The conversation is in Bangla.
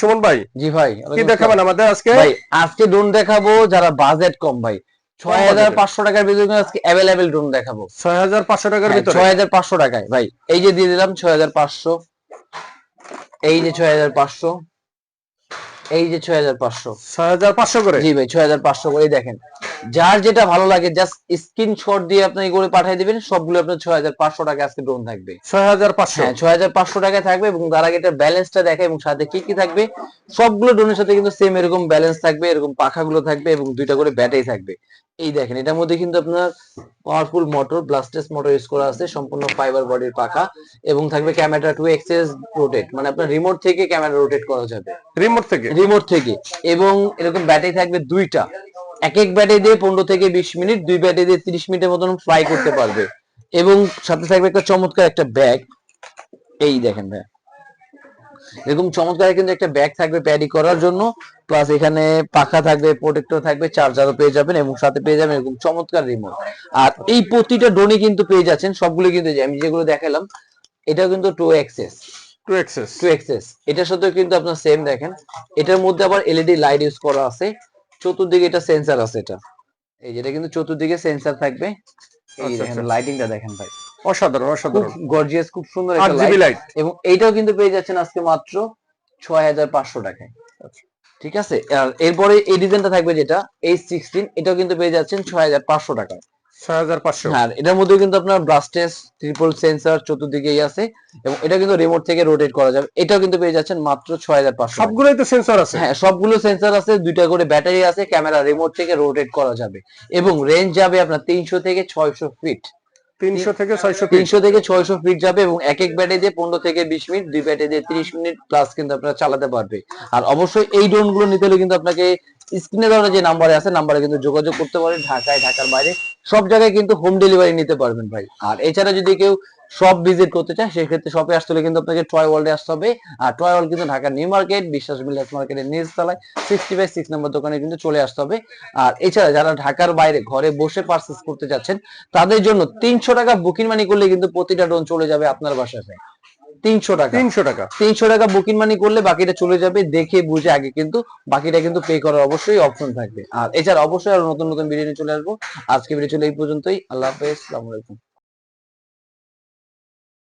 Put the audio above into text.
সুমন ভাই জি ভাই কি দেখাবেন আমাদের আজকে? ভাই আজকে ড্রোন দেখাবো যারা বাজেট কম ভাই। ছয় হাজার পাঁচশো টাকার ভিতরে আজকে অ্যাভেলেবেল ড্রোন দেখাবো। ছয় হাজার পাঁচশো টাকার ভিতরে? ছয় হাজার পাঁচশো টাকায় ভাই। এই যে দিয়ে দিলাম ছয় হাজার পাঁচশো। এই যে ছয় হাজার পাঁচশো। এই যে ছয় হাজার পাঁচশো। ছয় হাজার পাঁচশো করে? জি ভাই ছয় হাজার পাঁচশো করে দেখেন। যার যেটা ভালো লাগে জাস্ট স্ক্রিনশট দিয়ে আপনি করে পাঠিয়ে দিবেন সবগুলো আপনার ছয় হাজার পাঁচশো টাকা আজকে ড্রোন থাকবে। ছয় হাজার পাঁচশো? হ্যাঁ ছয় হাজার পাঁচশো টাকায় থাকবে এবং তার আগে এটা ব্যালেন্সটা দেখে এবং সাথে কি কি থাকবে সবগুলো ড্রোনের সাথে কিন্তু সেম এরকম ব্যালেন্স থাকবে এরকম পাখাগুলো থাকবে এবং দুইটা করে ব্যাটারি থাকবে। এই দেখেন এটার মধ্যে কিন্তু আপনার পাওয়ারফুল মোটর ব্লাস্টেস মোটর ইউজ করা আছে সম্পূর্ণ ফাইবার বডির পাখা এবং থাকবে ক্যামেরা টু এক্সেস রোটেট মানে আপনার রিমোট থেকে ক্যামেরা রোটেট করা যাবে। রিমোট থেকে? রিমোট থেকে এবং এরকম ব্যাটারি থাকবে দুইটা। এক এক ব্যাটে দিয়ে পনেরো থেকে বিশ মিনিট দুই ব্যাটে দিয়ে তিরিশ মিনিটের মতন ফ্লাই করতে পারবে। এবং সাথে থাকবে একটা চমৎকার একটা ব্যাগ এই দেখেন ভাই। এরকম চমৎকার কিন্তু একটা ব্যাগ থাকবে প্যাডি করার জন্য। প্লাস এখানে পাখা থাকবে প্রোটেক্টর থাকবে চার্জারও পেয়ে যাবেন এবং সাথে পেয়ে যাবেন এরকম চমৎকার রিমোট আর এই প্রতিটা ড্রোনে কিন্তু পেয়ে যাচ্ছেন। সবগুলো কিন্তু আমি যেগুলো দেখালাম এটা কিন্তু to access to access to access এটার সাথে কিন্তু আপনার সেম দেখেন। এটার মধ্যে আবার এলইডি লাইট ইউজ করা আছে। চতুর্দিকে এটা সেন্সার আছে এটা। এই যেটা কিন্তু চতুর্দিকে সেন্সার থাকবে। এই আচ্ছা, দেখেন আচ্ছা। লাইটিংটা দেখেন ভাই। অসাধারণ অসাধারণ। গর্জিয়াস খুব সুন্দর একটা লাইট এবং এইটাও কিন্তু পেয়ে যাচ্ছেন আজকে মাত্র ছয় হাজার পাঁচশো টাকায়। আচ্ছা। ঠিক আছে? আর এরপরে এই ডিজাইনটা থাকবে যেটা এই সিক্সটিন এটাও কিন্তু পেয়ে যাচ্ছেন ছয় হাজার পাঁচশো টাকায়। ছয় হাজার পাঁচশো। হ্যাঁ এটার মধ্যে কিন্তু আপনার ব্লাস্টেস ট্রিপল সেন্সর চতুর্দিকেই আছে এবং এটা কিন্তু রিমোট থেকে রোটেট করা যাবে। এটাও কিন্তু পেয়ে যাচ্ছেন মাত্র ছয় হাজার পাঁচশো সবগুলোই তো সেন্সর আছে? হ্যাঁ সবগুলো সেন্সর আছে দুইটা করে ব্যাটারি আছে ক্যামেরা রিমোট থেকে রোটেট করা যাবে। এবং রেঞ্জ যাবে আপনার তিনশো থেকে ছয়শো ফিট তিনশো থেকে ছয়শো তিনশো থেকে ছয়শো ফিট যাবে এবং এক এক ব্যাটারি দিয়ে পনেরো থেকে বিশ মিনিট দুই ব্যাটারি দিয়ে তিরিশ মিনিট প্লাস কিন্তু আপনারা চালাতে পারবে। আর অবশ্যই এই ড্রোনগুলো নিতে হলে কিন্তু আপনাকে স্ক্রিনে দেওয়া যে নাম্বারে আছে নাম্বারে কিন্তু যোগাযোগ করতে পারেন ঢাকায় ঢাকার বাইরে। সব জায়গায় কিন্তু হোম ডেলিভারি নিতে পারবেন ভাই। আর এছাড়া যদি কেউ সব ভিজিট করতে চায়, সেক্ষেত্রে শপে আসতে হলে কিন্তু আপনাকে টয় ওয়ার্ল্ডে আসতে হবে। আর টয় ওয়ার্ল্ড কিন্তু ঢাকা নিউ মার্কেট বিশ্বাস মিলাস মার্কেটের নিজ তলায় সিক্সটি বাই সিক্স নম্বর দোকানে কিন্তু চলে আসতে হবে। আর এছাড়া যারা ঢাকার বাইরে ঘরে বসে পার্সেস করতে যাচ্ছেন তাদের জন্য তিনশো টাকা বুকিং মানি করলে কিন্তু প্রতিটা ড্রোন চলে যাবে আপনার বাসায়। তিনশো টাকা। তিনশো টাকা। তিনশো টাকা বুকিং মানি করলে বাকিটা চলে যাবে দেখে বুঝে আগে কিন্তু বাকিটা কিন্তু পে করার অবশ্যই অপশন থাকবে। আর এছাড়া অবশ্যই আরও নতুন নতুন বিরিয়ানি নিয়ে চলে আসব। আজকে ভিডিও চলে এই পর্যন্তই। আল্লাহ হাফেজ আসসালামু আলাইকুম।